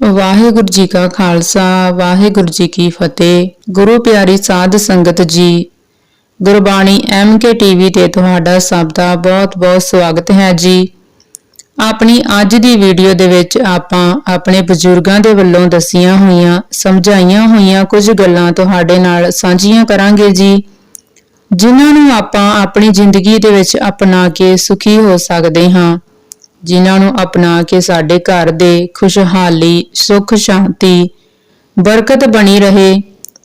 ਵਾਹਿਗੁਰੂ ਜੀ ਕਾ ਖਾਲਸਾ, ਵਾਹਿਗੁਰੂ ਜੀ ਕੀ ਫਤਿਹ। ਗੁਰੂ ਪਿਆਰੀ ਸਾਧ ਸੰਗਤ ਜੀ, ਗੁਰਬਾਣੀ ਐਮ ਐਮਕੇ ਟੀਵੀ ਤੇ ਤੁਹਾਡਾ ਸਭ ਦਾ ਬਹੁਤ-ਬਹੁਤ ਸਵਾਗਤ ਹੈ ਜੀ। ਆਪਣੀ ਅੱਜ ਦੀ ਵੀਡੀਓ ਦੇ ਵਿੱਚ ਆਪਾਂ ਆਪਣੇ ਬਜ਼ੁਰਗਾਂ ਦੇ ਵੱਲੋਂ ਦੱਸੀਆਂ ਹੋਈਆਂ, ਸਮਝਾਈਆਂ ਹੋਈਆਂ ਕੁਝ ਗੱਲਾਂ ਤੁਹਾਡੇ ਨਾਲ ਸਾਂਝੀਆਂ ਕਰਾਂਗੇ ਜੀ, ਜਿਨ੍ਹਾਂ ਨੂੰ ਆਪਾਂ ਆਪਣੀ ਜ਼ਿੰਦਗੀ ਦੇ ਵਿੱਚ ਅਪਣਾ ਕੇ ਸੁਖੀ ਹੋ ਸਕਦੇ ਹਾਂ। ਜਿਨ੍ਹਾਂ ਨੂੰ ਅਪਣਾ ਕੇ ਸਾਡੇ ਘਰ ਦੇ ਖੁਸ਼ਹਾਲੀ, ਸੁਖ ਸ਼ਾਂਤੀ, ਬਰਕਤ ਬਣੀ ਰਹੇ,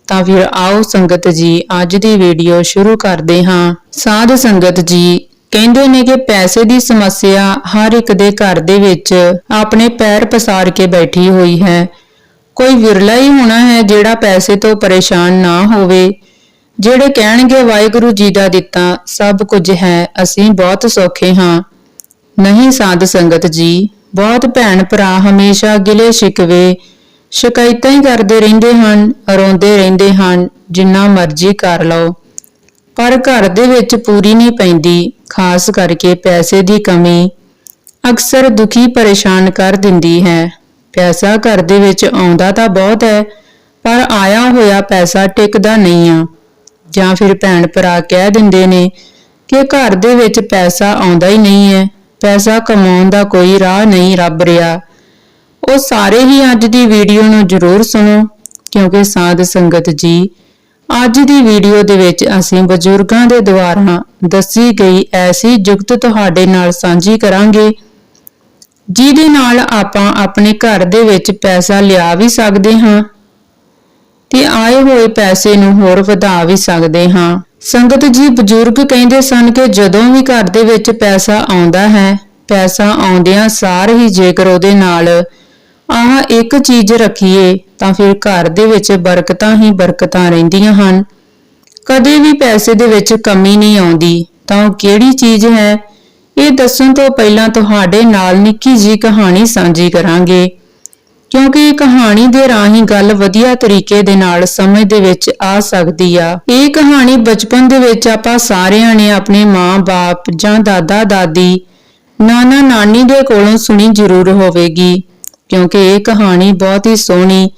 ਤਾਂ ਫਿਰ ਆਓ ਸੰਗਤ ਜੀ, ਅੱਜ ਦੀ ਵੀਡੀਓ ਸ਼ੁਰੂ ਕਰਦੇ ਹਾਂ। ਸਾਧ ਸੰਗਤ ਜੀ, ਕਹਿੰਦੇ ਨੇ ਕਿ ਪੈਸੇ ਦੀ ਸਮੱਸਿਆ ਹਰ ਇੱਕ ਦੇ ਘਰ ਦੇ ਵਿੱਚ ਆਪਣੇ ਪੈਰ ਪਸਾਰ ਕੇ ਬੈਠੀ ਹੋਈ ਹੈ। ਕੋਈ ਵਿਰਲਾ ਹੀ ਹੋਣਾ ਹੈ ਜਿਹੜਾ ਪੈਸੇ ਤੋਂ ਪਰੇਸ਼ਾਨ ਨਾ ਹੋਵੇ। ਜਿਹੜੇ ਕਹਿਣਗੇ ਵਾਹਿਗੁਰੂ ਜੀ ਦਾ ਦਿੱਤਾ ਸਭ ਕੁਝ ਹੈ, ਅਸੀਂ ਬਹੁਤ ਸੌਖੇ ਹਾਂ। ਨਹੀਂ ਸਾਧ ਸੰਗਤ ਜੀ, ਬਹੁਤ ਭੈਣ ਭਰਾ ਹਮੇਸ਼ਾ ਗਿਲੇ ਸ਼ਿਕਵੇ। ਸ਼ਿਕਾਇਤਾਂ ਹੀ ਕਰਦੇ ਰਹਿੰਦੇ ਹਨ, ਰੋਂਦੇ ਰਹਿੰਦੇ ਹਨ, ਜਿੰਨਾ ਮਰਜ਼ੀ ਕਰ ਲਓ। ਪਰ ਘਰ ਦੇ ਵਿੱਚ ਪੂਰੀ ਨਹੀਂ ਪੈਂਦੀ, ਖਾਸ ਕਰਕੇ ਪੈਸੇ ਦੀ ਕਮੀ। ਅਕਸਰ ਦੁਖੀ ਪਰੇਸ਼ਾਨ ਕਰ ਦਿੰਦੀ ਹੈ। ਪੈਸਾ ਘਰ ਦੇ ਵਿੱਚ ਆਉਂਦਾ ਤਾਂ ਬਹੁਤ ਹੈ, ਪਰ ਆਇਆ ਹੋਇਆ ਪੈਸਾ ਟਿਕਦਾ ਨਹੀਂ ਆ। ਜਾਂ ਫਿਰ ਭੈਣ ਭਰਾ ਕਹਿ ਦਿੰਦੇ ਨੇ ਕਿ ਘਰ ਦੇ ਵਿੱਚ ਪੈਸਾ ਆਉਂਦਾ ਹੀ ਨਹੀਂ ਹੈ। ਪੈਸਾ ਕਮਾਉਣ ਦਾ ਕੋਈ ਰਾਹ ਨਹੀਂ ਰੱਬ ਰਿਹਾ। ਉਹ ਸਾਰੇ ਹੀ ਅੱਜ ਦੀ ਵੀਡੀਓ ਨੂੰ ਜ਼ਰੂਰ ਸੁਣੋ, ਕਿਉਂਕਿ ਸਾਧ ਸੰਗਤ ਜੀ, ਅੱਜ ਦੀ ਵੀਡੀਓ ਦੇ ਵਿੱਚ ਅਸੀਂ ਬਜ਼ੁਰਗਾਂ ਦੇ ਦੁਆਰਾ ਦੱਸੀ ਗਈ ਐਸੀ ਜੁਗਤ ਤੁਹਾਡੇ ਨਾਲ ਸਾਂਝੀ ਕਰਾਂਗੇ, ਜਿਹਦੇ ਨਾਲ ਆਪਾਂ ਆਪਣੇ ਘਰ ਦੇ ਵਿੱਚ ਪੈਸਾ ਲਿਆ ਵੀ ਸਕਦੇ ਹਾਂ ਤੇ ਆਏ ਹੋਏ ਪੈਸੇ ਨੂੰ ਹੋਰ ਵਧਾ ਵੀ ਸਕਦੇ ਹਾਂ। ਸੰਗਤ ਜੀ ਬਜ਼ੁਰਗ ਕਹਿੰਦੇ ਸਨ ਕਿ ਜਦੋਂ ਵੀ ਘਰ ਦੇ ਵਿੱਚ ਪੈਸਾ ਆਉਂਦਾ ਹੈ, ਪੈਸਾ ਆਉਂਦਿਆਂ ਸਾਰ ਹੀ ਜੇਕਰ ਉਹਦੇ ਨਾਲ ਆਹ ਇੱਕ ਚੀਜ਼ ਰੱਖੀਏ, ਤਾਂ ਫਿਰ ਘਰ ਦੇ ਵਿੱਚ ਬਰਕਤਾਂ ਹੀ ਬਰਕਤਾਂ ਰਹਿੰਦੀਆਂ ਹਨ। ਕਦੇ ਵੀ ਪੈਸੇ ਦੇ ਵਿੱਚ ਕਮੀ ਨਹੀਂ ਆਉਂਦੀ, ਤਾਂ ਉਹ ਕਿਹੜੀ ਚੀਜ਼ ਹੈ? ਇਹ ਦੱਸਣ ਤੋਂ ਪਹਿਲਾਂ ਤੁਹਾਡੇ ਨਾਲ ਨਿੱਕੀ ਜੀ ਕਹਾਣੀ ਸਾਂਝੀ ਕਰਾਂਗੇ। ਕਿਉਂਕਿ ਇਹ ਕਹਾਣੀ ਦੇ ਰਾਹੀਂ ਗੱਲ ਵਧੀਆ ਤਰੀਕੇ ਦੇ ਨਾਲ ਸਮਝ ਦੇ ਵਿੱਚ ਆ ਸਕਦੀ ਆ। ਇਹ ਕਹਾਣੀ ਬਚਪਨ ਦੇ ਵਿੱਚ ਆਪਾਂ ਸਾਰਿਆਂ ਨੇ ਆਪਣੇ ਮਾਂ-ਬਾਪ ਜਾਂ ਦਾਦਾ-ਦਾਦੀ ਨਾਨਾ, ਨਾਨੀ ਦੇ ਕੋਲੋਂ ਸੁਣੀ ਜ਼ਰੂਰ ਹੋਵੇਗੀ। ਕਿਉਂਕਿ ਇਹ ਕਹਾਣੀ ਬਹੁਤ ਹੀ ਸੋਹਣੀ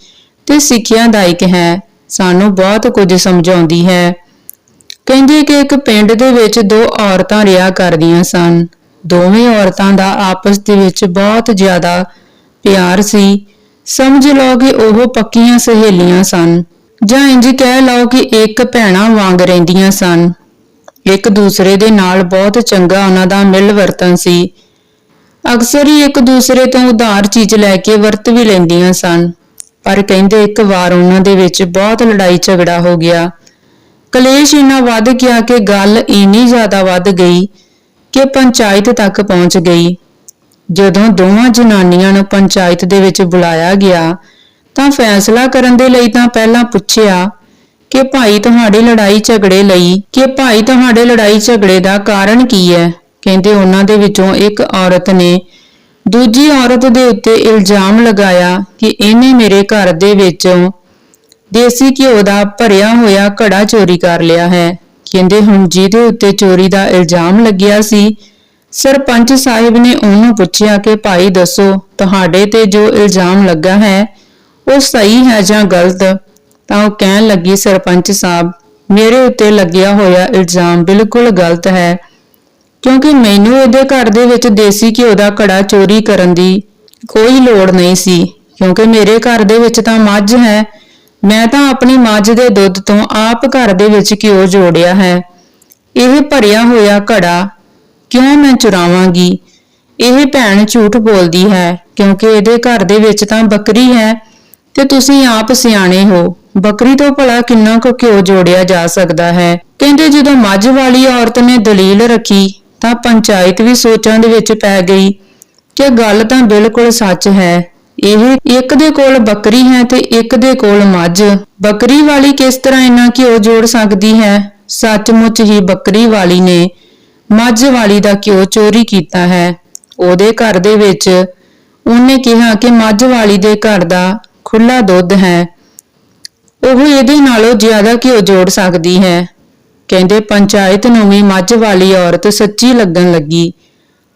ਤੇ ਸਿੱਖਿਆਦਾਇਕ ਹੈ। ਸਾਨੂੰ ਬਹੁਤ ਕੁਝ ਸਮਝਾਉਂਦੀ ਹੈ। ਕਹਿੰਦੇ ਕਿ ਇੱਕ ਪਿੰਡ ਦੇ ਵਿੱਚ ਦੋ ਔਰਤਾਂ ਰਿਹਾ ਕਰਦੀਆਂ ਸਨ। ਦੋਵੇਂ ਔਰਤਾਂ ਦਾ ਆਪਸ ਦੇ ਵਿੱਚ ਬਹੁਤ ਜ਼ਿਆਦਾ ਪਿਆਰ ਸੀ। ਸਮਝ ਲਓ ਕਿ ਉਹ ਪੱਕੀਆਂ ਸਹੇਲੀਆਂ ਸਨ, ਜਾਂ ਇੰਜ ਕਹਿ ਲਓ ਕਿ ਇੱਕ ਭੈਣਾ ਵਾਂਗ ਰਹਿੰਦੀਆਂ ਸਨ। ਇੱਕ ਦੂਸਰੇ ਦੇ ਨਾਲ ਬਹੁਤ ਚੰਗਾ ਉਹਨਾਂ ਦਾ ਮਿਲ ਵਰਤਨ ਸੀ। ਅਕਸਰ ਹੀ ਇੱਕ ਦੂਸਰੇ ਤੋਂ ਉਧਾਰ ਚੀਜ਼ ਲੈ ਕੇ ਵਰਤ ਵੀ ਲੈਂਦੀਆਂ ਸਨ, ਪਰ ਕਹਿੰਦੇ ਇੱਕ ਵਾਰ ਉਹਨਾਂ ਦੇ ਵਿੱਚ ਬਹੁਤ ਲੜਾਈ ਝਗੜਾ ਹੋ ਗਿਆ। ਕਲੇਸ਼ ਇੰਨਾ ਵੱਧ ਗਿਆ ਕਿ ਗੱਲ ਇੰਨੀ ਜ਼ਿਆਦਾ ਵੱਧ ਗਈ ਕਿ ਪੰਚਾਇਤ ਤੱਕ ਪਹੁੰਚ ਗਈ। ਜਦੋਂ ਦੋਵਾਂ ਜਨਾਨੀਆਂ ਨੂੰ ਪੰਚਾਇਤ ਦੇ ਵਿੱਚ ਬੁਲਾਇਆ ਗਿਆ, ਤਾਂ ਫੈਸਲਾ ਕਰਨ ਦੇ ਲਈ ਤਾਂ ਪਹਿਲਾਂ ਪੁੱਛਿਆ ਕਿ ਭਾਈ ਤੁਹਾਡੀ ਲੜਾਈ ਝਗੜੇ ਲਈ, ਕਿ ਭਾਈ ਤੁਹਾਡੇ ਲੜਾਈ ਝਗੜੇ ਦਾ ਕਾਰਨ ਕੀ ਹੈ? ਕਹਿੰਦੇ ਉਹਨਾਂ ਦੇ ਵਿੱਚੋਂ ਇੱਕ ਔਰਤ ਨੇ ਦੂਜੀ ਔਰਤ ਦੇ ਉੱਤੇ ਇਲਜ਼ਾਮ ਲਗਾਇਆ ਕਿ ਇਹਨੇ ਮੇਰੇ ਘਰ ਦੇ ਵਿੱਚੋਂ ਦੇਸੀ ਘਿਓ ਦਾ ਭਰਿਆ ਹੋਇਆ ਘੜਾ ਚੋਰੀ ਕਰ ਲਿਆ ਹੈ। ਕਹਿੰਦੇ ਹੁਣ ਜਿਹਦੇ ਉੱਤੇ ਚੋਰੀ ਦਾ ਇਲਜ਼ਾਮ ਲੱਗਿਆ ਸੀ ਸਰਪੰਚ ਸਾਹਿਬ ਨੇ ਉਹਨੂੰ ਪੁੱਛਿਆ ਕਿ, ਭਾਈ ਦੱਸੋ, ਤੁਹਾਡੇ ਤੇ ਜੋ ਇਲਜ਼ਾਮ ਲੱਗਾ ਹੈ, ਉਹ ਸਹੀ ਹੈ ਜਾਂ ਗਲਤ? ਤਾਂ ਉਹ ਕਹਿਣ ਲੱਗੀ, ਸਰਪੰਚ ਸਾਹਿਬ, ਮੇਰੇ ਉੱਤੇ ਲੱਗਿਆ ਹੋਇਆ ਇਲਜ਼ਾਮ ਬਿਲਕੁਲ ਗਲਤ ਹੈ, ਕਿਉਂਕਿ ਮੈਨੂੰ ਇਹਦੇ ਘਰ ਦੇ ਵਿੱਚ ਦੇਸੀ ਘਿਓ ਦਾ ਘੜਾ ਚੋਰੀ ਕਰਨ ਦੀ ਕੋਈ ਲੋੜ ਨਹੀਂ ਸੀ, ਕਿਉਂਕਿ ਮੇਰੇ ਘਰ ਦੇ ਵਿੱਚ ਤਾਂ ਮੱਝ ਹੈ। ਮੈਂ ਤਾਂ ਆਪਣੀ ਮੱਝ ਦੇ ਦੁੱਧ ਤੋਂ ਆਪ ਘਰ ਦੇ ਵਿੱਚ ਘਿਓ ਜੋੜਿਆ ਹੈ। ਇਹ ਭਰਿਆ ਹੋਇਆ ਘੜਾ ਕਿਉਂ ਮੈਂ ਚੁਰਾਵਾਂਗੀ? ਇਹ ਭੈਣ ਝੂਠ ਬੋਲਦੀ ਹੈ, ਕਿਉਂਕਿ ਇਹਦੇ ਘਰ ਦੇ ਵਿੱਚ ਤਾਂ ਬੱਕਰੀ ਹੈ ਤੇ ਤੁਸੀਂ ਆਪ ਸਿਆਣੇ ਹੋ। ਬੱਕਰੀ ਤੋਂ ਭਲਾ ਕਿੰਨਾ ਕੁ ਘਿਓ ਜੋੜਿਆ ਜਾ ਸਕਦਾ ਹੈ? ਕਹਿੰਦੇ ਜਦੋਂ ਮੱਝ ਵਾਲੀ ਔਰਤ ਨੇ ਦਲੀਲ ਰੱਖੀ, ਤਾਂ ਪੰਚਾਇਤ ਵੀ ਸੋਚਾਂ ਦੇ ਵਿੱਚ ਪੈ ਗਈ ਕਿ ਗੱਲ ਤਾਂ ਬਿਲਕੁਲ ਸੱਚ ਹੈ। ਇਹ ਇੱਕ ਦੇ ਕੋਲ ਬੱਕਰੀ ਹੈ ਤੇ ਇੱਕ ਦੇ ਕੋਲ ਮੱਝ। ਬੱਕਰੀ ਵਾਲੀ ਕਿਸ ਤਰ੍ਹਾਂ ਇੰਨਾ ਘਿਓ ਜੋੜ ਸਕਦੀ ਹੈ? ਸੱਚਮੁੱਚ ਹੀ ਬੱਕਰੀ ਵਾਲੀ ਨੇ ਮੱਝ ਵਾਲੀ ਦਾ ਘਿਓ ਚੋਰੀ ਕੀਤਾ ਹੈ। ਉਹਦੇ ਘਰ ਦੇ ਵਿੱਚ ਉਹਨੇ ਕਿਹਾ ਕਿ ਮੱਝ ਵਾਲੀ ਦੇ ਘਰ ਦਾ ਖੁੱਲਾ ਦੁੱਧ ਹੈ। ਉਹ ਇਹਦੇ ਨਾਲੋਂ ਜ਼ਿਆਦਾ ਘਿਓ ਜੋੜ ਸਕਦੀ ਹੈ। ਕਹਿੰਦੇ ਪੰਚਾਇਤ ਨੂੰ ਵੀ ਮੱਝ ਵਾਲੀ ਔਰਤ ਸੱਚੀ ਲੱਗਣ ਲੱਗੀ।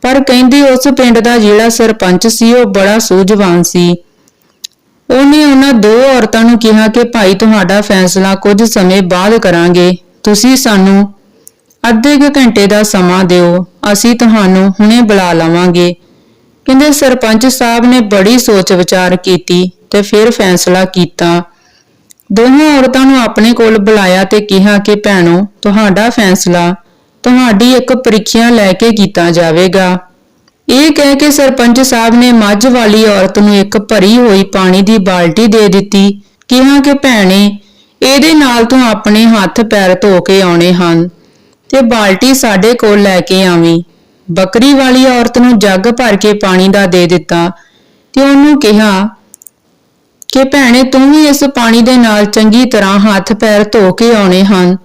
ਪਰ ਕਹਿੰਦੇ ਉਸ ਪਿੰਡ ਦਾ ਜਿਹੜਾ ਸਰਪੰਚ ਸੀ, ਉਹ ਬੜਾ ਸੂਝਵਾਨ ਸੀ। ਉਹਨੇ ਉਹਨਾਂ ਦੋ ਔਰਤਾਂ ਨੂੰ ਕਿਹਾ ਕਿ, ਭਾਈ, ਤੁਹਾਡਾ ਫੈਸਲਾ ਕੁਝ ਸਮੇਂ ਬਾਅਦ ਕਰਾਂਗੇ। ਤੁਸੀਂ ਸਾਨੂੰ ਅੱਧੇ ਕੁ ਘੰਟੇ ਦਾ ਸਮਾਂ ਦਿਓ, ਅਸੀਂ ਤੁਹਾਨੂੰ ਹੁਣੇ ਬੁਲਾ ਲਵਾਂਗੇ। ਕਹਿੰਦੇ ਸਰਪੰਚ ਸਾਹਿਬ ਨੇ ਬੜੀ ਸੋਚ ਵਿਚਾਰ ਕੀਤੀ ਤੇ ਫਿਰ ਫੈਸਲਾ ਕੀਤਾ। ਦੋਹਾਂ ਔਰਤਾਂ ਨੂੰ ਆਪਣੇ ਕੋਲ ਬੁਲਾਇਆ ਤੇ ਕਿਹਾ ਕਿ, ਭੈਣੋ, ਤੁਹਾਡਾ ਫੈਸਲਾ ਤੁਹਾਡੀ ਇੱਕ ਪ੍ਰੀਖਿਆ ਲੈ ਕੇ ਕੀਤਾ ਜਾਵੇਗਾ। ਇਹ ਕਹਿ ਕੇ ਸਰਪੰਚ ਸਾਹਿਬ ਨੇ ਮੱਝ ਵਾਲੀ ਔਰਤ ਨੂੰ ਇੱਕ ਭਰੀ ਹੋਈ ਪਾਣੀ ਦੀ ਬਾਲਟੀ ਦੇ ਦਿੱਤੀ, ਕਿਹਾ ਕਿ, ਭੈਣੇ, ਇਹਦੇ ਨਾਲ ਤੂੰ ਆਪਣੇ ਹੱਥ ਪੈਰ ਧੋ ਕੇ ਆਉਣੇ ਹਨ। ਤੇ ਬਾਲਟੀ ਸਾਡੇ ਕੋਲ ਲੈ ਕੇ ਆਵੀਂ। ਬੱਕਰੀ ਵਾਲੀ ਔਰਤ ਨੂੰ ਜੱਗ ਭਰ ਕੇ ਪਾਣੀ ਦਾ ਦੇ ਦਿੱਤਾ ਤੇ ਉਹਨੂੰ ਕਿਹਾ, ਕਿ ਭੈਣੇ, ਤੂੰ ਵੀ ਇਸ ਪਾਣੀ ਦੇ ਨਾਲ ਚੰਗੀ ਤਰ੍ਹਾਂ ਹੱਥ ਪੈਰ ਧੋ ਕੇ ਆਉਣੇ ਹਨ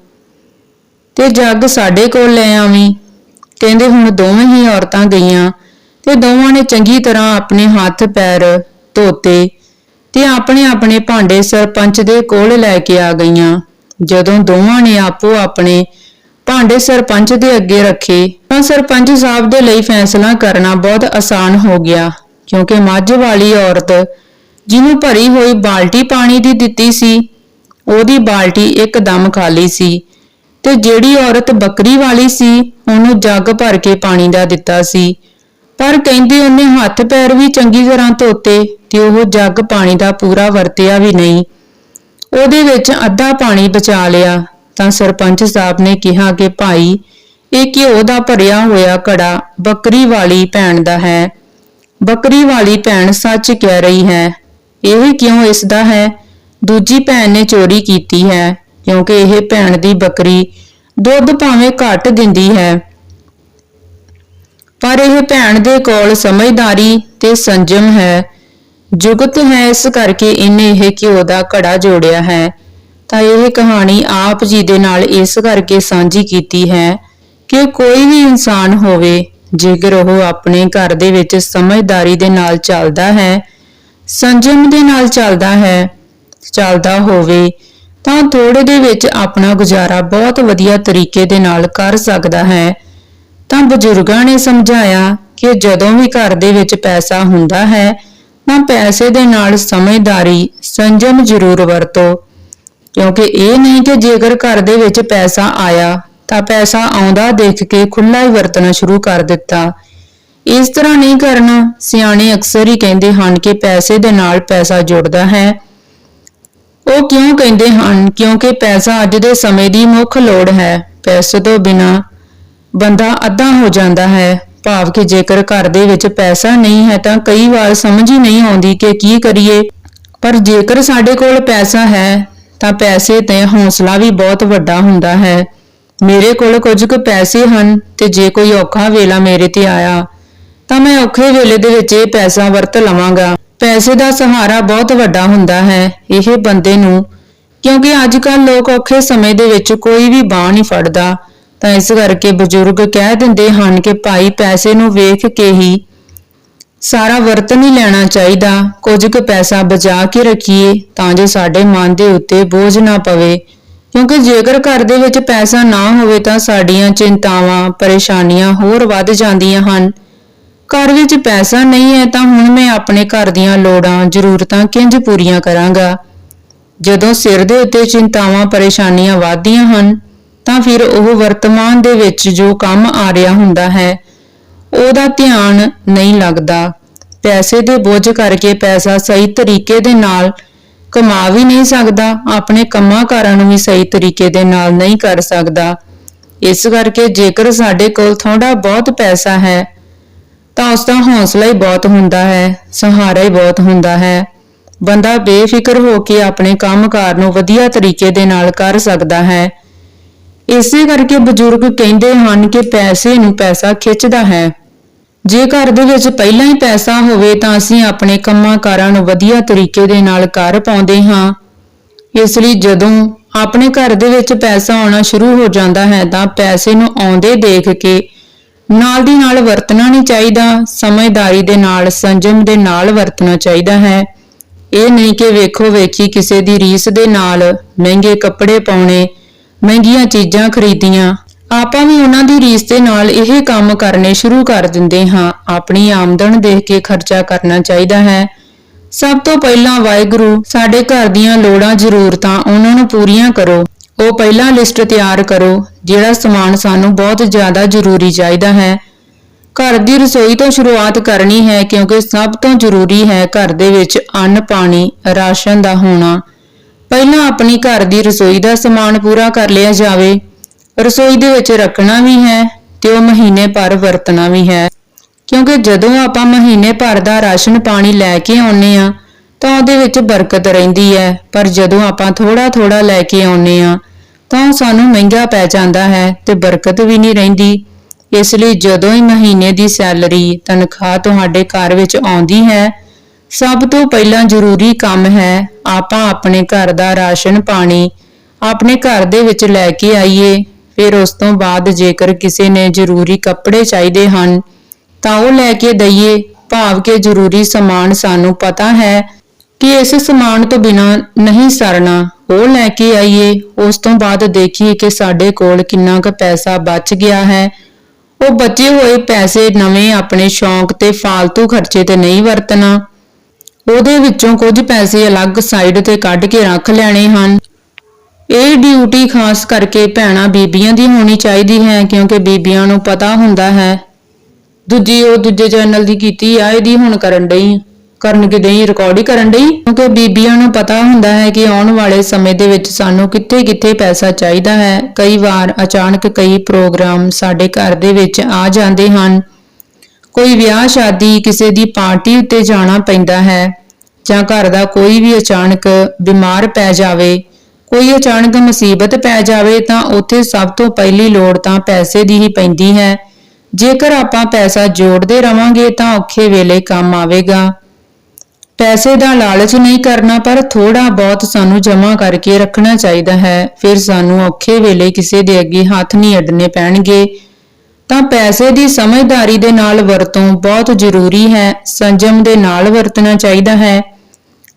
ਤੇ ਜੱਗ ਸਾਡੇ ਕੋਲ ਲੈ ਆਵੀਂ। ਕਹਿੰਦੇ ਹੁਣ ਦੋਵੇਂ ਹੀ ਔਰਤਾਂ ਗਈਆਂ ਤੇ ਦੋਵਾਂ ਨੇ ਚੰਗੀ ਤਰ੍ਹਾਂ ਆਪਣੇ ਹੱਥ ਪੈਰ ਧੋਤੇ ਤੇ ਆਪਣੇ ਆਪਣੇ ਭਾਂਡੇ ਸਰਪੰਚ ਦੇ ਕੋਲ ਲੈ ਕੇ ਆ ਗਈਆਂ। ਜਦੋਂ ਦੋਵਾਂ ਨੇ ਆਪੋ ਆਪਣੇ ਭਾਂਡੇ ਸਰਪੰਚ ਦੇ ਅੱਗੇ ਰੱਖੇ, ਤਾਂ ਸਰਪੰਚ ਸਾਹਿਬ ਦੇ ਲਈ ਫੈਸਲਾ ਕਰਨਾ ਬਹੁਤ ਆਸਾਨ ਹੋ ਗਿਆ, ਕਿਉਂਕਿ ਮੱਝ ਵਾਲੀ ਔਰਤ ਜਿਹਨੂੰ ਭਰੀ ਹੋਈ ਬਾਲਟੀ ਪਾਣੀ ਦੀ ਦਿੱਤੀ ਸੀ, ਉਹਦੀ ਬਾਲਟੀ ਇੱਕਦਮ ਖਾਲੀ ਸੀ ਤੇ ਜਿਹੜੀ ਔਰਤ ਬੱਕਰੀ ਵਾਲੀ ਸੀ, ਉਹਨੂੰ ਜੱਗ ਭਰ ਕੇ ਪਾਣੀ ਦਾ ਦਿੱਤਾ ਸੀ। ਪਰ ਕਹਿੰਦੇ ਉਹਨੇ ਹੱਥ ਪੈਰ ਵੀ ਚੰਗੀ ਤਰ੍ਹਾਂ ਧੋਤੇ ਤੇ ਉਹ ਜੱਗ ਪਾਣੀ ਦਾ ਪੂਰਾ ਵਰਤਿਆ ਵੀ ਨਹੀਂ। ਉਹਦੇ ਵਿੱਚ ਅੱਧਾ ਪਾਣੀ ਬਚਾ ਲਿਆ। ਤਾਂ ਸਰਪੰਚ ਸਾਹਿਬ ਨੇ ਕਿਹਾ ਕਿ ਭਾਈ, ਇਹ ਘਿਓ ਦਾ ਭਰਿਆ ਹੋਇਆ ਘੜਾ ਬੱਕਰੀ ਵਾਲੀ ਭੈਣ ਦਾ ਹੈ। ਬੱਕਰੀ ਵਾਲੀ ਭੈਣ ਸੱਚ ਕਹਿ ਰਹੀ ਹੈ, ਇਹ ਕਿਉਂ ਇਸ ਦਾ ਹੈ? ਦੂਜੀ ਭੈਣ ਨੇ ਚੋਰੀ ਕੀਤੀ ਹੈ, ਕਿਉਂਕਿ ਇਹ ਭੈਣ ਦੀ ਬੱਕਰੀ ਦੁੱਧ ਭਾਵੇਂ ਘੱਟ ਦਿੰਦੀ ਹੈ। ਪਰ ਇਹ ਭੈਣ ਦੇ ਕੋਲ ਸਮਝਦਾਰੀ ਤੇ ਸੰਜਮ ਹੈ। ਜੁਗਤ ਹੈ ਇਸ ਕਰਕੇ ਇਹਨੇ ਇਹ ਘਿਓ ਦਾ ਘੜਾ ਜੋੜਿਆ ਹੈ। ਤਾਂ ਇਹ ਕਹਾਣੀ ਆਪ ਜੀ ਦੇ ਨਾਲ ਇਸ ਕਰਕੇ ਸਾਂਝੀ ਕੀਤੀ ਹੈ ਕਿ ਕੋਈ ਵੀ ਇਨਸਾਨ ਹੋਵੇ, ਜੇਕਰ ਉਹ ਆਪਣੇ ਘਰ ਦੇ ਵਿੱਚ ਸਮਝਦਾਰੀ ਦੇ ਨਾਲ ਚੱਲਦਾ ਹੈ, ਸੰਜਮ ਦੇ ਨਾਲ ਚੱਲਦਾ ਹੈ, ਚੱਲਦਾ ਹੋਵੇ, ਤਾਂ ਥੋੜੇ ਦੇ ਵਿੱਚ ਆਪਣਾ ਗੁਜ਼ਾਰਾ ਬਹੁਤ ਵਧੀਆ ਤਰੀਕੇ ਦੇ ਨਾਲ ਕਰ ਸਕਦਾ ਹੈ। ਤਾਂ ਬਜ਼ੁਰਗਾਂ ਨੇ ਸਮਝਾਇਆ ਕਿ ਜਦੋਂ ਵੀ ਘਰ ਦੇ ਵਿੱਚ ਪੈਸਾ ਹੁੰਦਾ ਹੈ, ਤਾਂ ਪੈਸੇ ਦੇ ਨਾਲ ਸਮਝਦਾਰੀ, ਸੰਜਮ ਜ਼ਰੂਰ ਵਰਤੋ। ਕਿਉਂਕਿ ਇਹ ਨਹੀਂ ਕਿ ਜੇਕਰ ਘਰ ਦੇ ਵਿੱਚ ਪੈਸਾ ਆਇਆ ਤਾਂ ਪੈਸਾ ਆਉਂਦਾ ਦੇਖ ਕੇ ਖੁੱਲਾ ਹੀ ਵਰਤਣਾ ਸ਼ੁਰੂ ਕਰ ਦਿੱਤਾ। ਇਸ ਤਰ੍ਹਾਂ ਨਹੀਂ ਕਰਨਾ ਸਿਆਣੇ ਅਕਸਰ ਹੀ ਕਹਿੰਦੇ ਹਨ ਕਿ ਪੈਸੇ ਦੇ ਨਾਲ ਪੈਸਾ ਜੁੜਦਾ ਹੈ। ਉਹ ਕਿਉਂ ਕਹਿੰਦੇ ਹਨ? ਕਿਉਂਕਿ ਪੈਸਾ ਅੱਜ ਦੇ ਸਮੇਂ ਦੀ ਮੁੱਖ ਲੋੜ ਹੈ। ਪੈਸੇ ਤੋਂ ਬਿਨਾ ਬੰਦਾ ਅੱਧਾ ਹੋ ਜਾਂਦਾ ਹੈ। ਭਾਵ ਕਿ ਜੇਕਰ ਘਰ ਦੇ ਵਿੱਚ ਪੈਸਾ ਨਹੀਂ ਹੈ ਤਾਂ ਕਈ ਵਾਰ ਸਮਝ ਹੀ ਨਹੀਂ ਆਉਂਦੀ ਕਿ ਕੀ ਕਰੀਏ। ਪਰ ਜੇਕਰ ਸਾਡੇ ਕੋਲ ਪੈਸਾ ਹੈ ਤਾਂ ਪੈਸੇ ਤੇ ਹੌਸਲਾ ਵੀ ਬਹੁਤ ਵੱਡਾ ਹੁੰਦਾ ਹੈ। ਮੇਰੇ ਕੋਲ ਕੁਝ ਕੁ ਪੈਸੇ ਹਨ ਤੇ ਜੇ ਕੋਈ ਔਖਾ ਵੇਲਾ ਮੇਰੇ ਤੇ ਆਇਆ, ਤਾਂ ਮੈਂ ਔਖੇ ਵੇਲੇ ਦੇ ਵਿੱਚ ਇਹ ਪੈਸਾ ਵਰਤ ਲਵਾਂਗਾ। ਪੈਸੇ ਦਾ ਸਹਾਰਾ ਬਹੁਤ ਵੱਡਾ ਹੁੰਦਾ ਹੈ ਇਹ ਬੰਦੇ ਨੂੰ, ਕਿਉਂਕਿ ਅੱਜ ਕੱਲ ਲੋਕ ਔਖੇ ਸਮੇਂ ਦੇ ਵਿੱਚ ਕੋਈ ਵੀ ਬਾਹ ਨਹੀਂ ਫੜਦਾ। ਤਾਂ ਇਸ ਕਰਕੇ ਬਜ਼ੁਰਗ ਕਹਿ ਦਿੰਦੇ ਹਨ ਕਿ ਭਾਈ, ਪੈਸੇ ਨੂੰ ਵੇਖ ਕੇ ਹੀ ਸਾਰਾ ਵਰਤ ਨਹੀਂ ਲੈਣਾ ਚਾਹੀਦਾ, ਕੁਝ ਕੁ ਪੈਸਾ ਬਚਾ ਕੇ ਰੱਖੀਏ, ਤਾਂ ਜੋ ਸਾਡੇ ਮਨ ਦੇ ਉੱਤੇ ਬੋਝ ਨਾ ਪਵੇ। ਕਿਉਂਕਿ ਜੇਕਰ ਘਰ ਦੇ ਵਿੱਚ ਪੈਸਾ ਨਾ ਹੋਵੇ ਤਾਂ ਸਾਡੀਆਂ ਚਿੰਤਾਵਾਂ, ਪਰੇਸ਼ਾਨੀਆਂ ਹੋਰ ਵੱਧ ਜਾਂਦੀਆਂ ਹਨ। ਘਰ ਵਿੱਚ ਪੈਸਾ ਨਹੀਂ ਹੈ ਤਾਂ ਹੁਣ ਮੈਂ ਆਪਣੇ ਘਰ ਦੀਆਂ ਲੋੜਾਂ, ਜ਼ਰੂਰਤਾਂ ਕਿੰਜ ਪੂਰੀਆਂ ਕਰਾਂਗਾ? ਜਦੋਂ ਸਿਰ ਦੇ ਉੱਤੇ ਚਿੰਤਾਵਾਂ, ਪਰੇਸ਼ਾਨੀਆਂ ਵਧਦੀਆਂ ਹਨ, ਤਾਂ ਫਿਰ ਉਹ ਵਰਤਮਾਨ ਦੇ ਵਿੱਚ ਜੋ ਕੰਮ ਆ ਰਿਹਾ ਹੁੰਦਾ ਹੈ ਉਹਦਾ ਧਿਆਨ ਨਹੀਂ ਲੱਗਦਾ। ਪੈਸੇ ਦੇ ਬੋਝ ਕਰਕੇ ਪੈਸਾ ਸਹੀ ਤਰੀਕੇ ਦੇ ਨਾਲ ਕਮਾ ਵੀ ਨਹੀਂ ਸਕਦਾ, ਆਪਣੇ ਕੰਮਾਂ ਕਾਰਾਂ ਨੂੰ ਵੀ ਸਹੀ ਤਰੀਕੇ ਦੇ ਨਾਲ ਨਹੀਂ ਕਰ ਸਕਦਾ। ਇਸ ਕਰਕੇ ਜੇਕਰ ਸਾਡੇ ਕੋਲ ਥੋੜਾ ਬਹੁਤ ਪੈਸਾ ਹੈ, ਤਾਂ ਉਸ ਦਾ ਹੌਸਲਾ ਹੀ ਬਹੁਤ ਹੁੰਦਾ ਹੈ, ਸਹਾਰਾ ਹੀ ਬਹੁਤ ਹੁੰਦਾ ਹੈ। ਬੰਦਾ ਬੇਫਿਕਰ ਹੋ ਕੇ ਆਪਣੇ ਕੰਮਕਾਰ ਨੂੰ ਵਧੀਆ ਤਰੀਕੇ ਦੇ ਨਾਲ ਕਰ ਸਕਦਾ ਹੈ। ਇਸੇ ਕਰਕੇ ਬਜ਼ੁਰਗ ਕਹਿੰਦੇ ਹਨ ਕਿ ਪੈਸੇ ਨੂੰ ਪੈਸਾ ਖਿੱਚਦਾ ਹੈ। ਜੇ ਘਰ ਦੇ ਵਿੱਚ ਪਹਿਲਾਂ ਹੀ ਪੈਸਾ ਹੋਵੇ ਤਾਂ ਅਸੀਂ ਆਪਣੇ ਕੰਮਾਂ ਕਾਰਾਂ ਨੂੰ ਵਧੀਆ ਤਰੀਕੇ ਦੇ ਨਾਲ ਕਰ ਪਾਉਂਦੇ ਹਾਂ। ਇਸ ਲਈ ਜਦੋਂ ਆਪਣੇ ਘਰ ਦੇ ਵਿੱਚ ਪੈਸਾ ਆਉਣਾ ਸ਼ੁਰੂ ਹੋ ਜਾਂਦਾ ਹੈ ਤਾਂ ਪੈਸੇ ਨੂੰ ਆਉਂਦੇ ਦੇਖ ਕੇ ਨਾਲ ਦੀ ਨਾਲ ਵਰਤਣਾ ਨਹੀਂ ਚਾਹੀਦਾ, ਸਮਝਦਾਰੀ ਦੇ ਨਾਲ, ਸੰਜਮ ਦੇ ਨਾਲ ਵਰਤਣਾ ਚਾਹੀਦਾ ਹੈ। ਇਹ ਨਹੀਂ ਕਿ ਵੇਖੋ ਵੇਖੀ ਕਿਸੇ ਦੀ ਰੀਸ ਦੇ ਨਾਲ ਮਹਿੰਗੇ ਕੱਪੜੇ ਪਾਉਣੇ, ਮਹਿੰਗੀਆਂ ਚੀਜ਼ਾਂ ਖਰੀਦੀਆਂ ਆਪਾਂ ਵੀ ਉਹਨਾਂ ਦੀ ਰੀਸ ਦੇ ਨਾਲ ਇਹ ਕੰਮ ਕਰਨੇ ਸ਼ੁਰੂ ਕਰ ਦਿੰਦੇ ਹਾਂ। ਆਪਣੀ ਆਮਦਨ ਦੇਖ ਕੇ ਖਰਚਾ ਕਰਨਾ ਚਾਹੀਦਾ ਹੈ। ਸਭ ਤੋਂ ਪਹਿਲਾਂ ਵਾਹਿਗੁਰੂ, ਸਾਡੇ ਘਰ ਦੀਆਂ ਲੋੜਾਂ, ਜ਼ਰੂਰਤਾਂ ਉਹਨਾਂ ਨੂੰ ਪੂਰੀਆਂ ਕਰੋ। ਉਹ ਪਹਿਲਾਂ ਲਿਸਟ ਤਿਆਰ ਕਰੋ, ਜਿਹੜਾ ਸਮਾਨ ਸਾਨੂੰ ਬਹੁਤ ਜ਼ਿਆਦਾ ਜ਼ਰੂਰੀ ਚਾਹੀਦਾ ਹੈ। ਘਰ ਦੀ ਰਸੋਈ ਤੋਂ ਸ਼ੁਰੂਆਤ ਕਰਨੀ ਹੈ, ਕਿਉਂਕਿ ਸਭ ਤੋਂ ਜ਼ਰੂਰੀ ਹੈ ਘਰ ਦੇ ਵਿੱਚ ਅੰਨ, ਪਾਣੀ, ਰਾਸ਼ਨ ਦਾ ਹੋਣਾ। ਪਹਿਲਾਂ ਆਪਣੀ ਘਰ ਦੀ ਰਸੋਈ ਦਾ ਸਮਾਨ ਪੂਰਾ ਕਰ ਲਿਆ ਜਾਵੇ। ਰਸੋਈ ਦੇ ਵਿੱਚ ਰੱਖਣਾ ਵੀ ਹੈ ਤੇ ਉਹ ਮਹੀਨੇ ਭਰ ਵਰਤਣਾ ਵੀ ਹੈ। ਕਿਉਂਕਿ ਜਦੋਂ ਆਪਾਂ ਮਹੀਨੇ ਭਰ ਦਾ ਰਾਸ਼ਨ ਪਾਣੀ ਲੈ ਕੇ ਆਉਨੇ ਆ ਤਾਂ ਉਹਦੇ ਵਿੱਚ ਬਰਕਤ ਰਹਿੰਦੀ ਹੈ। ਪਰ ਜਦੋਂ ਆਪਾਂ ਥੋੜਾ ਥੋੜਾ ਲੈ ਕੇ ਆਉਨੇ ਆ ਤਾਂ ਉਹ ਸਾਨੂੰ ਮਹਿੰਗਾ ਪੈ ਜਾਂਦਾ ਹੈ ਤੇ ਬਰਕਤ ਵੀ ਨਹੀਂ ਰਹਿੰਦੀ। ਇਸ ਲਈ ਜਦੋਂ ਹੀ ਮਹੀਨੇ ਦੀ ਸੈਲਰੀ ਤਨਖਾਹ ਤੁਹਾਡੇ ਘਰ ਵਿੱਚ ਆਉਂਦੀ ਹੈ, ਸਭ ਤੋਂ ਪਹਿਲਾਂ ਜ਼ਰੂਰੀ ਕੰਮ ਹੈ ਆਪਾਂ ਆਪਣੇ ਘਰ ਦਾ ਰਾਸ਼ਨ ਪਾਣੀ ਆਪਣੇ ਘਰ ਦੇ ਵਿੱਚ ਲੈ ਕੇ ਆਈਏ। ਫਿਰ ਉਸ ਤੋਂ ਬਾਅਦ ਜੇਕਰ ਕਿਸੇ ਨੇ ਜ਼ਰੂਰੀ ਕੱਪੜੇ ਚਾਹੀਦੇ ਹਨ, ਤਾਂ ਉਹ ਲੈ ਕੇ ਦਈਏ, ਭਾਵ ਕਿ ਜ਼ਰੂਰੀ ਸਮਾਨ ਸਾਨੂੰ ਪਤਾ ਹੈ ਕਿ ਇਸ ਸਮਾਨ ਤੋਂ ਬਿਨਾ ਨਹੀਂ ਸਰਨਾ। ਉਹ ਲੈ ਕੇ ਆਈਏ, ਉਸ ਤੋਂ ਬਾਅਦ ਦੇਖੀਏ ਕਿ ਸਾਡੇ ਕੋਲ ਕਿੰਨਾ ਕੁ ਪੈਸਾ ਬਚ ਗਿਆ ਹੈ। ਉਹ ਬਚੇ ਹੋਏ ਪੈਸੇ ਨਵੇਂ ਆਪਣੇ ਸ਼ੌਂਕ ਤੇ ਫਾਲਤੂ ਖਰਚੇ ਤੇ ਨਹੀਂ ਵਰਤਣਾ। ਉਹਦੇ ਵਿੱਚੋਂ ਕੁਝ ਪੈਸੇ ਅਲੱਗ ਸਾਈਡ ਤੇ ਕੱਢ ਕੇ ਰੱਖ ਲੈਣੇ ਹਨ। ਇਹ ਡਿਊਟੀ ਖਾਸ ਕਰਕੇ ਭੈਣਾਂ ਬੀਬੀਆਂ ਦੀ ਹੋਣੀ ਚਾਹੀਦੀ ਹੈ, ਕਿਉਂਕਿ ਬੀਬੀਆਂ ਨੂੰ ਪਤਾ ਹੁੰਦਾ ਹੈ। ਦੂਜੀ, ਉਹ ਦੂਜੇ ਚੈਨਲ ਦੀ ਕੀਤੀ ਆ, ਇਹਦੀ ਹੁਣ ਕਰਨ ਡਈ ਆਂ। ਕਰਨ ਕਿ ਡਈ ਰਿਕਾਰਡ ਹੀ ਕਰਨ ਡਈ। ਕਿਉਂਕਿ ਬੀਬੀਆਂ ਨੂੰ ਪਤਾ ਹੁੰਦਾ ਹੈ ਕਿ ਆਉਣ ਵਾਲੇ ਸਮੇਂ ਦੇ ਵਿੱਚ ਸਾਨੂੰ ਕਿੱਥੇ-ਕਿੱਥੇ ਪੈਸਾ ਚਾਹੀਦਾ ਹੈ। ਕਈ ਵਾਰ ਅਚਾਨਕ ਕਈ ਪ੍ਰੋਗਰਾਮ ਸਾਡੇ ਘਰ ਦੇ ਵਿੱਚ ਆ ਜਾਂਦੇ ਹਨ। ਕੋਈ ਵਿਆਹ, ਸ਼ਾਦੀ ਕਿਸੇ ਦੀ ਪਾਰਟੀ ਉੱਤੇ ਜਾਣਾ ਪੈਂਦਾ ਹੈ ਜਾਂ ਘਰ ਦਾ ਕੋਈ ਵੀ ਅਚਾਨਕ ਬਿਮਾਰ ਪੈ ਜਾਵੇ ਕੋਈ ਅਚਾਨਕ ਮੁਸੀਬਤ ਪੈ ਜਾਵੇ ਤਾਂ ਉੱਥੇ ਸਭ ਤੋਂ ਪਹਿਲੀ ਲੋੜ ਤਾਂ ਪੈਸੇ ਦੀ ਹੀ ਪੈਂਦੀ ਹੈ। ਜੇਕਰ ਆਪਾਂ ਪੈਸਾ ਜੋੜਦੇ ਰਵਾਂਗੇ ਤਾਂ ਔਖੇ ਵੇਲੇ ਕੰਮ ਆਵੇਗਾ। ਪੈਸੇ ਦਾ ਲਾਲਚ ਨਹੀਂ ਕਰਨਾ, ਪਰ ਥੋੜਾ ਬਹੁਤ ਸਾਨੂੰ ਜਮ੍ਹਾਂ ਕਰਕੇ ਰੱਖਣਾ ਚਾਹੀਦਾ ਹੈ। ਫਿਰ ਸਾਨੂੰ ਔਖੇ ਵੇਲੇ ਕਿਸੇ ਦੇ ਅੱਗੇ ਹੱਥ ਨਹੀਂ ਅੱਡਣੇ ਪੈਣਗੇ। ਤਾਂ ਪੈਸੇ ਦੀ ਸਮਝਦਾਰੀ ਦੇ ਨਾਲ ਵਰਤੋਂ ਬਹੁਤ ਜ਼ਰੂਰੀ ਹੈ। ਸੰਜਮ ਦੇ ਨਾਲ ਵਰਤਣਾ ਚਾਹੀਦਾ ਹੈ।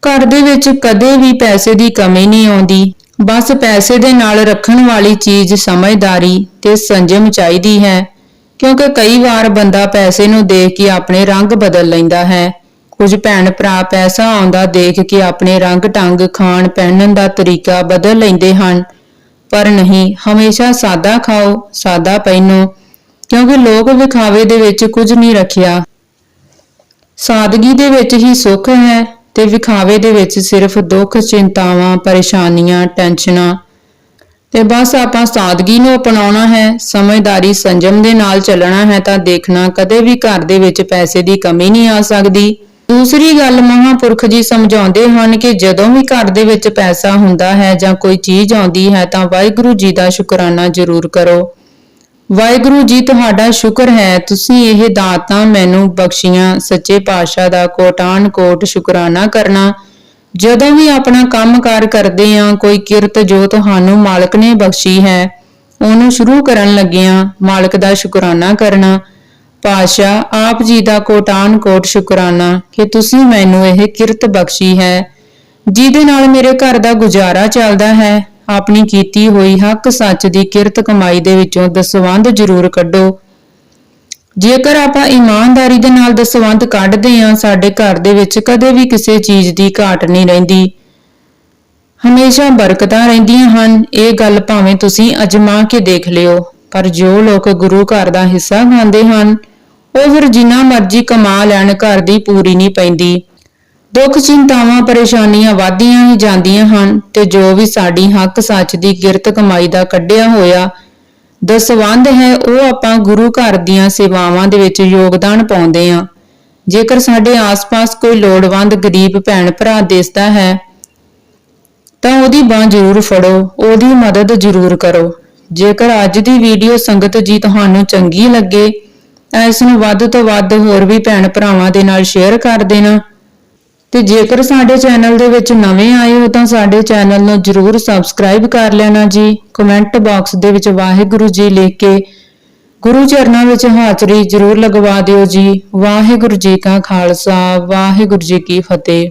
ਘਰ ਦੇ ਵਿੱਚ ਕਦੇ ਵੀ ਪੈਸੇ ਦੀ ਕਮੀ ਨਹੀਂ ਆਉਂਦੀ। ਬਸ ਪੈਸੇ ਦੇ ਨਾਲ ਰੱਖਣ ਵਾਲੀ ਚੀਜ਼ ਸਮਝਦਾਰੀ ਤੇ ਸੰਜਮ ਚਾਹੀਦੀ ਹੈ, ਕਿਉਂਕਿ ਕਈ ਵਾਰ ਬੰਦਾ ਪੈਸੇ ਨੂੰ ਦੇਖ ਕੇ ਆਪਣੇ ਰੰਗ ਬਦਲ ਲੈਂਦਾ ਹੈ। ਕੁਝ ਭੈਣ ਭਰਾ ਪੈਸਾ ਆਉਂਦਾ ਦੇਖ ਕੇ ਆਪਣੇ ਰੰਗ ਢੰਗ, ਖਾਣ, ਪਹਿਨਣ ਦਾ ਤਰੀਕਾ ਬਦਲ ਲੈਂਦੇ ਹਨ। ਪਰ ਨਹੀਂ, ਹਮੇਸ਼ਾ ਸਾਦਾ ਖਾਓ, ਸਾਦਾ ਪਹਿਨੋ, ਕਿਉਂਕਿ ਲੋਕ ਵਿਖਾਵੇ ਦੇ ਵਿੱਚ ਕੁਝ ਨਹੀਂ ਰੱਖਿਆ। ਸਾਦਗੀ ਦੇ ਵਿੱਚ ਹੀ ਸੁੱਖ ਹੈ। ਤੇ ਵਿਖਾਵੇ ਦੇ ਵਿੱਚ ਸਿਰਫ ਦੁੱਖ, ਚਿੰਤਾਵਾਂ, ਪਰੇਸ਼ਾਨੀਆਂ, ਟੈਨਸ਼ਨਾਂ ਤੇ ਬਸ ਆਪਾਂ ਸਾਦਗੀ ਨੂੰ ਅਪਣਾਉਣਾ ਹੈ, ਸਮਝਦਾਰੀ ਸੰਜਮ ਦੇ ਨਾਲ ਚੱਲਣਾ ਹੈ ਤਾਂ ਦੇਖਣਾ ਕਦੇ ਵੀ ਘਰ ਦੇ ਵਿੱਚ ਪੈਸੇ ਦੀ ਕਮੀ ਨਹੀਂ ਆ ਸਕਦੀ। ਦੂਸਰੀ ਗੱਲ, ਮਹਾਪੁਰਖ ਜੀ ਸਮਝਾਉਂਦੇ ਹਨ ਕਿ ਜਦੋਂ ਵੀ ਘਰ ਦੇ ਵਿੱਚ ਪੈਸਾ ਹੁੰਦਾ ਹੈ ਜਾਂ ਕੋਈ ਚੀਜ਼ ਆਉਂਦੀ ਹੈ ਤਾਂ ਵਾਹਿਗੁਰੂ ਜੀ ਦਾ ਸ਼ੁਕਰਾਨਾ ਜ਼ਰੂਰ ਕਰੋ। ਵਾਹਿਗੁਰੂ ਜੀ, ਤੁਹਾਡਾ ਸ਼ੁਕਰ ਹੈ। ਤੁਸੀਂ ਇਹ ਦਾਤਾਂ ਮੈਨੂੰ ਬਖਸ਼ੀਆਂ। ਸੱਚੇ ਪਾਤਸ਼ਾਹ ਦਾ ਕੋਟਾਨ ਕੋਟ ਸ਼ੁਕਰਾਨਾ ਕਰਨਾ। ਜਦੋਂ ਵੀ ਆਪਣਾ ਕੰਮਕਾਰ ਕਰਦੇ ਆਂ ਕੋਈ ਕਿਰਤ ਜੋ ਤੁਹਾਨੂੰ ਮਾਲਕ ਨੇ ਬਖਸ਼ੀ ਹੈ, ਉਹਨੂੰ ਸ਼ੁਰੂ ਕਰਨ ਲੱਗਿਆਂ ਮਾਲਕ ਦਾ ਸ਼ੁਕਰਾਨਾ ਕਰਨਾ। ਪਾਤਸ਼ਾਹ, ਆਪ ਜੀ ਦਾ ਕੋਟਾਨ ਕੋਟ ਸ਼ੁਕਰਾਨਾ ਕਿ ਤੁਸੀਂ ਮੈਨੂੰ ਇਹ ਕਿਰਤ ਬਖਸ਼ੀ ਹੈ, ਜਿਹਦੇ ਨਾਲ ਮੇਰੇ ਘਰ ਦਾ ਗੁਜ਼ਾਰਾ ਚੱਲਦਾ ਹੈ। ਆਪਣੀ ਕੀਤੀ ਹੋਈ ਹੱਕ ਸੱਚ ਦੀ ਕਿਰਤ ਕਮਾਈ ਦੇ ਵਿੱਚੋਂ ਦਸਵੰਧ ਜ਼ਰੂਰ ਕੱਢੋ। ਜੇਕਰ ਆਪਾਂ ਇਮਾਨਦਾਰੀ ਦੇ ਨਾਲ ਦਸਵੰਧ ਕੱਢਦੇ ਹਾਂ, ਸਾਡੇ ਘਰ ਦੇ ਵਿੱਚ ਕਦੇ ਵੀ ਕਿਸੇ ਚੀਜ਼ ਦੀ ਘਾਟ ਨਹੀਂ ਰਹਿੰਦੀ। ਹਮੇਸ਼ਾ ਬਰਕਤਾਂ ਰਹਿੰਦੀਆਂ ਹਨ। ਇਹ ਗੱਲ ਭਾਵੇਂ ਤੁਸੀਂ ਅਜਮਾ ਕੇ ਦੇਖ ਲਿਓ, ਪਰ ਜੋ ਲੋਕ ਗੁਰੂ ਘਰ ਦਾ ਹਿੱਸਾ ਖਾਂਦੇ ਹਨ, ਉਹ ਫਿਰ ਜਿੰਨਾ ਮਰਜ਼ੀ ਕਮਾ ਲੈਣ, ਘਰ ਦੀ ਪੂਰੀ ਨਹੀਂ ਪੈਂਦੀ। ਦੁੱਖ ਚਿੰਤਾਵਾਂ ਪਰੇਸ਼ਾਨੀਆਂ ਵਧਦੀਆਂ ਹੀ ਜਾਂਦੀਆਂ ਹਨ ਤੇ ਜੋ ਵੀ ਸਾਡੀ ਹੱਕ ਸੱਚ ਦੀ ਗਿਰਤ ਕਮਾਈ ਦਾ ਕੱਢਿਆ ਹੋਇਆ ਦਸਵੰਧ ਹੈ, ਉਹ ਆਪਾਂ ਗੁਰੂ ਘਰ ਦੀਆਂ ਸੇਵਾਵਾਂ ਦੇ ਵਿੱਚ ਯੋਗਦਾਨ ਪਾਉਂਦੇ ਆ ਜੇਕਰ ਸਾਡੇ ਆਸ-ਪਾਸ ਕੋਈ ਲੋੜਵੰਦ ਗਰੀਬ ਭੈਣ ਭਰਾ ਦਿਸਦਾ ਹੈ, ਤਾਂ ਉਹਦੀ ਬਾਹ ਜ਼ਰੂਰ ਫੜੋ, ਉਹਦੀ ਮਦਦ ਜ਼ਰੂਰ ਕਰੋ। ਜੇਕਰ ਅੱਜ ਦੀ ਵੀਡੀਓ ਸੰਗਤ ਜੀ ਤੁਹਾਨੂੰ ਚੰਗੀ ਲੱਗੇ, ਤਾਂ ਇਸ ਨੂੰ ਵੱਧ ਤੋਂ ਵੱਧ ਹੋਰ ਵੀ ਭੈਣ ਭਰਾਵਾਂ ਦੇ ਨਾਲ ਸ਼ੇਅਰ ਕਰ ਦੇਣਾ। ਤੇ ਜੇਕਰ ਸਾਡੇ ਚੈਨਲ ਦੇ ਵਿੱਚ ਨਵੇਂ ਆਏ ਹੋ ਤਾਂ ਸਾਡੇ ਚੈਨਲ ਨੂੰ ਜਰੂਰ ਸਬਸਕ੍ਰਾਈਬ ਕਰ ਲੈਣਾ ਜੀ। ਕਮੈਂਟ ਬਾਕਸ ਦੇ ਵਿੱਚ ਵਾਹਿਗੁਰੂ ਜੀ ਲਿਖ ਕੇ ਗੁਰੂ ਚਰਨਾਂ ਵਿੱਚ ਹਾਜ਼ਰੀ ਜਰੂਰ ਲਗਵਾ ਦਿਓ ਜੀ। ਵਾਹਿਗੁਰੂ ਜੀ ਕਾ ਖਾਲਸਾ, ਵਾਹਿਗੁਰੂ ਜੀ ਕੀ ਫਤਿਹ।